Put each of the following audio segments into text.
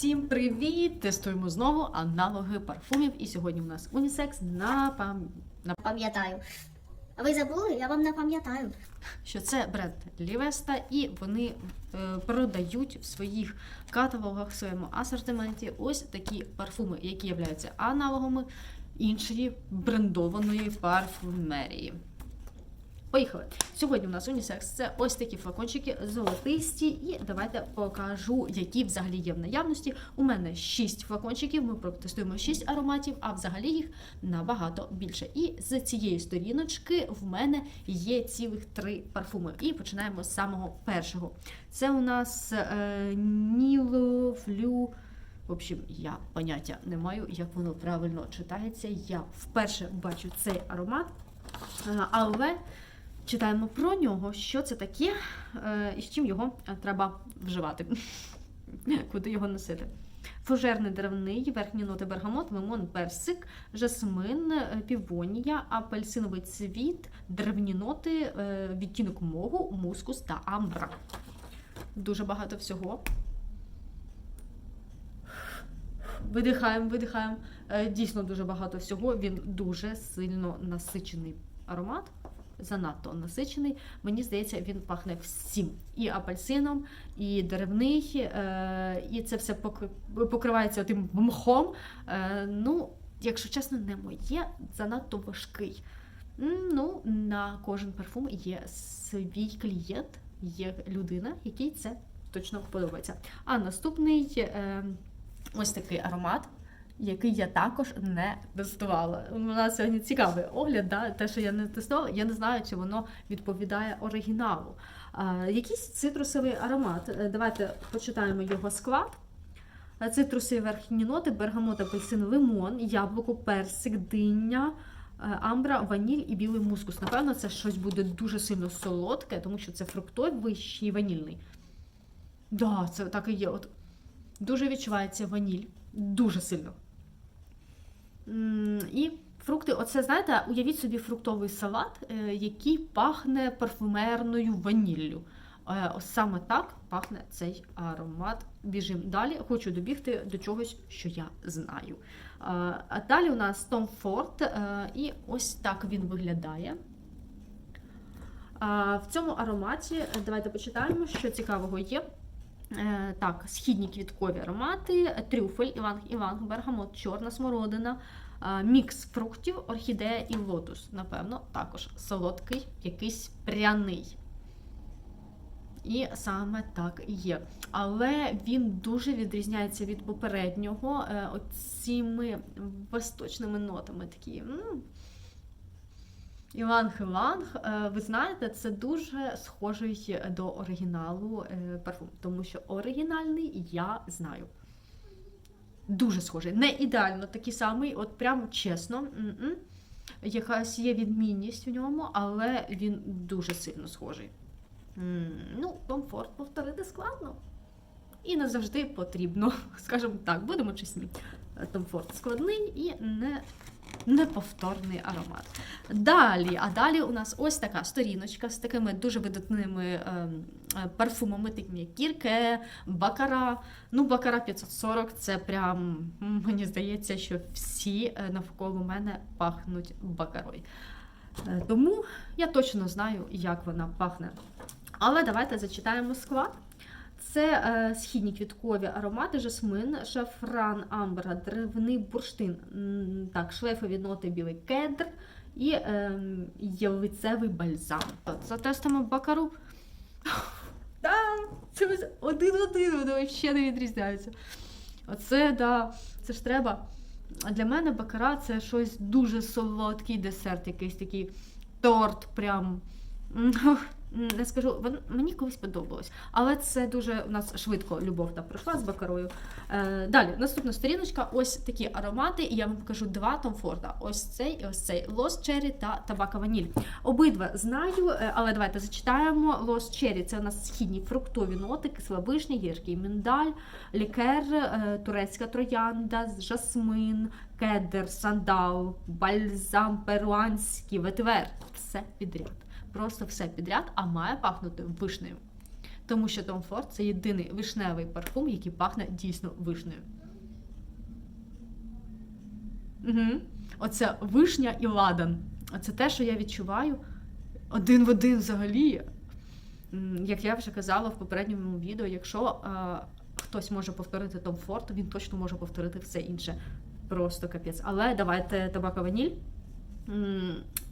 Всім привіт! Тестуємо знову аналоги парфумів. І сьогодні у нас унісекс на пам... на Пам'ятаю. А ви забули? Я вам напам'ятаю. що це бренд Лівеста, і вони е, продають в своїх каталогах, в своєму асортименті ось такі парфуми, які являються аналогами іншої брендованої парфумерії. Поїхали. Сьогодні у нас унісекс. Це ось такі флакончики золотисті. І давайте покажу, які взагалі є в наявності. У мене 6 флакончиків. Ми протестуємо 6 ароматів, а взагалі їх набагато більше. І з цієї сторіночки в мене є цілих три парфуми. І починаємо з самого першого. Це у нас е, Ніло Флю. В общем, я поняття не маю, як воно правильно читається. Я вперше бачу цей аромат. Е, Але читаємо про нього, що це таке е, і з чим його е, треба вживати, куди його носити. Фужерний деревний, верхні ноти бергамот, лимон, персик, жасмин, е, півонія, апельсиновий цвіт, деревні ноти, відтінок могу, мускус та амбра. Дуже багато всього. Видихаємо, видихаємо. Дійсно дуже багато всього. Він дуже сильно насичений аромат. Занадто насичений. Мені здається, він пахне всім. І апельсином, і деревний, е, і це все покривається тим мхом. Е, Ну, якщо чесно, не моє, занадто важкий. Ну, на кожен парфум є свій клієнт, є людина, якій це точно подобається. А наступний е, ось такий аромат. Який я також не тестувала. У нас сьогодні цікавий огляд, да? те, що я не тестувала, я не знаю, чи воно відповідає оригіналу. А, якийсь цитрусовий аромат. Е, Давайте почитаємо його склад. Е, Цитрусові верхні ноти, бергамот, апельсин, лимон, яблуко, персик, диня, е, амбра, ваніль і білий мускус. Напевно, це щось буде дуже сильно солодке, тому що це фруктовий й ванільний. Да, це так і є. От дуже відчувається ваніль. Дуже сильно. І фрукти, оце, знаєте, уявіть собі фруктовий салат, е, який пахне парфумерною ваніллю. Е, Ось саме так пахне цей аромат. Біжимо далі. Хочу добігти до чогось, що я знаю. Е, А далі у нас Ford, е, і ось так він виглядає. В цьому ароматі давайте почитаємо, що цікавого є. Е, Так, східні квіткові аромати, трюфель, іванг, іванг, бергамот, чорна смородина, е, мікс фруктів, орхідея і лотус. Напевно, також солодкий, якийсь пряний. І саме так є. Але він дуже відрізняється від попереднього е, оціми восточними нотами. Такі. М. Іванг-Іванг, е, ви знаєте, це дуже схожий до оригіналу е, парфум, тому що оригінальний я знаю. Дуже схожий. Не ідеально такий самий, от прям чесно. м-м. Якась є відмінність в ньому, але він дуже сильно схожий. М, Ну, комфорт повторити складно. І не завжди потрібно, скажімо так, будемо чесні. Томфорд складний і не, неповторний аромат. Далі, а далі у нас ось така сторіночка з такими дуже видатними ем, е, парфумами, такими як Кірке, Бакара. Ну, Бакара 540 це прям, мені здається, що всі е, навколо мене пахнуть бакарою. Е, Тому я точно знаю, як вона пахне. Але давайте зачитаємо склад. Це е, східні квіткові аромати, жасмин, шафран, амбра, деревний бурштин, так, шлейфові ноти, білий кедр і е, ялицевий бальзам. Затестимо бакару. Да, це один-один, вони ще не відрізняються. Оце, да, це ж треба. А для мене бакара це щось дуже солодкий десерт, якийсь такий торт, прям. Не скажу, вон- мені колись подобалось, але це дуже у нас швидко любов та пройшла з бакарою. Е, далі, наступна сторіночка, ось такі аромати, і я вам покажу два Том Форда. Ось цей і ось цей Лос Черрі та Табака Ваніль. Обидва знаю, е, але давайте зачитаємо. Лос Черрі це у нас східні фруктові ноти, кисловишня, гіркий миндаль, лікер, е, турецька троянда, жасмин, кедр, сандал, бальзам перуанський, ветивер. Все підряд. Просто все підряд, а має пахнути вишнею. Тому що Tom Ford це єдиний вишневий парфум, який пахне дійсно вишнею. Угу. Оце вишня і ладан. Оце те, що я відчуваю один в один взагалі. Як я вже казала в попередньому відео, якщо е, хтось може повторити Том Форд, то він точно може повторити все інше. Просто капець. Але давайте табака ваніль.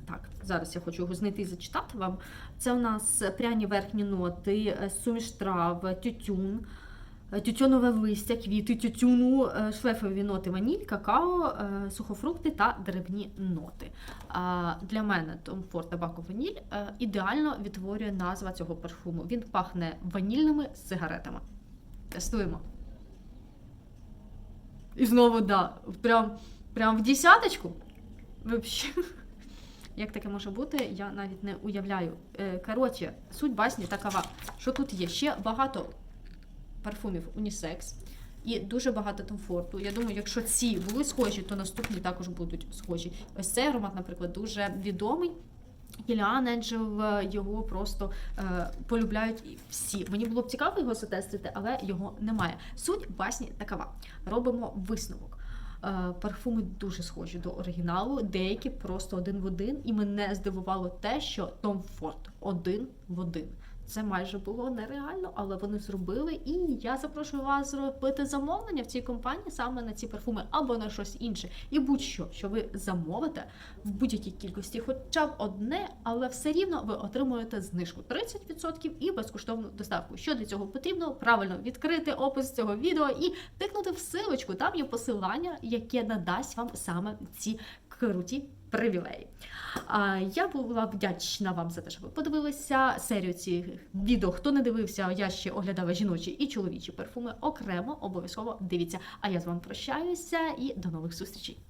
Так, зараз я хочу його знайти і зачитати вам. Це у нас пряні верхні ноти, е, суміш трав, тютюн, е, тютюнове листя, квіти, тютюну, е, шлейфові ноти ваніль, какао, сухофрукти та деревні ноти. Для мене Tom Ford Tobacco е, ідеально відтворює назва цього парфуму. Він пахне ванільними сигаретами. Тестуємо. І знову, да, прям, прям в десяточку. Вообще. Як таке може бути, я навіть не уявляю. Е, Коротше, суть басні такова, що тут є ще багато парфумів унісекс і дуже багато комфорту. Я думаю, якщо ці були схожі, то наступні також будуть схожі. Ось цей аромат, наприклад, дуже відомий. Іліан Енджел е, його просто е, полюбляють всі. Мені було б цікаво його затестити, але його немає. Суть басні такова. Робимо висновок. Е, парфуми дуже схожі до оригіналу, деякі просто один в один, і мене здивувало те, що Tom Ford один в один. Це майже було нереально, але вони зробили. І я запрошую вас зробити замовлення в цій компанії саме на ці парфуми або на щось інше. І будь-що, що ви замовите в будь-якій кількості, хоча б одне, але все рівно ви отримуєте знижку 30% і безкоштовну доставку. Що для цього потрібно? Правильно відкрити опис цього відео і тикнути в силочку. Там є посилання, яке надасть вам саме ці круті привілеї. А, Я була вдячна вам за те, що ви подивилися серію цих відео. Хто не дивився, я ще оглядала жіночі і чоловічі парфуми окремо, обов'язково дивіться. А я з вами прощаюся і до нових зустрічей.